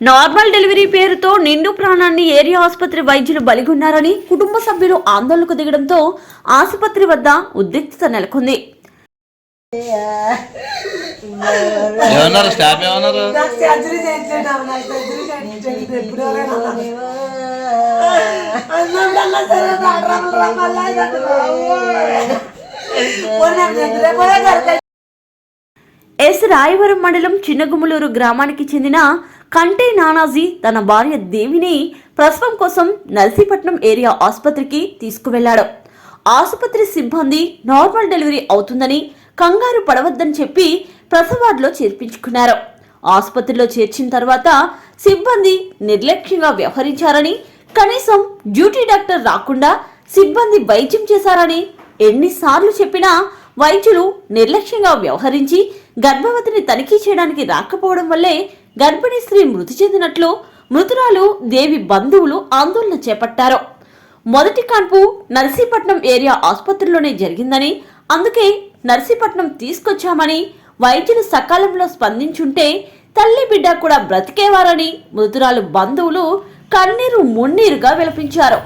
Normal delivery పేరుతో నిండు ప్రాణాన్ని ఏరియా ఆసుపత్రి వైద్యులు బలిగొన్నారని కుటుంబ సభ్యులు ఆందోళనకు దిగడంతో ఆసుపత్రి వద్ద ఉద్రిక్తత నెలకొంది. ఏమన్నారు? స్టాఫ్ ఏమన్నారు? నాకు సర్జరీ ఎస్ రాయవరం మండలం చిన్నగుములూరు గ్రామానికి చెందిన కంటే నానాజీ తన భార్య దేవిని ప్రసవం కోసం నర్సీపట్నం ఏరియా ఆసుపత్రికి తీసుకువెళ్ళాడు. ఆసుపత్రి సిబ్బంది నార్మల్ డెలివరీ అవుతుందని కంగారు పడవద్దని చెప్పి ప్రసవార్డులో చేర్పించుకున్నారు. ఆసుపత్రిలో చేర్చిన తర్వాత సిబ్బంది నిర్లక్ష్యంగా వ్యవహరించారని కనీసం డ్యూటీ డాక్టర్ రాకుండా సిబ్బంది వైద్యం చేశారని ఎన్నిసార్లు చెప్పినా వైద్యులు నిర్లక్ష్యంగా వ్యవహరించి గర్భవతిని తనిఖీ చేయడానికి రాకపోవడం వల్లే గర్భిణీ స్త్రీ మృతి చెందినట్లు మృతురాలు దేవి బంధువులు ఆందోళన చేపట్టారు. మొదటి కాన్పు నర్సీపట్నం ఏరియా ఆసుపత్రిలోనే జరిగిందని అందుకే నర్సీపట్నం తీసుకొచ్చామని వైద్యులు సకాలంలో స్పందించుంటే తల్లి బిడ్డ కూడా బ్రతికేవారని మృతురాలు బంధువులు కన్నీరు మున్నీరుగా విలపించారు.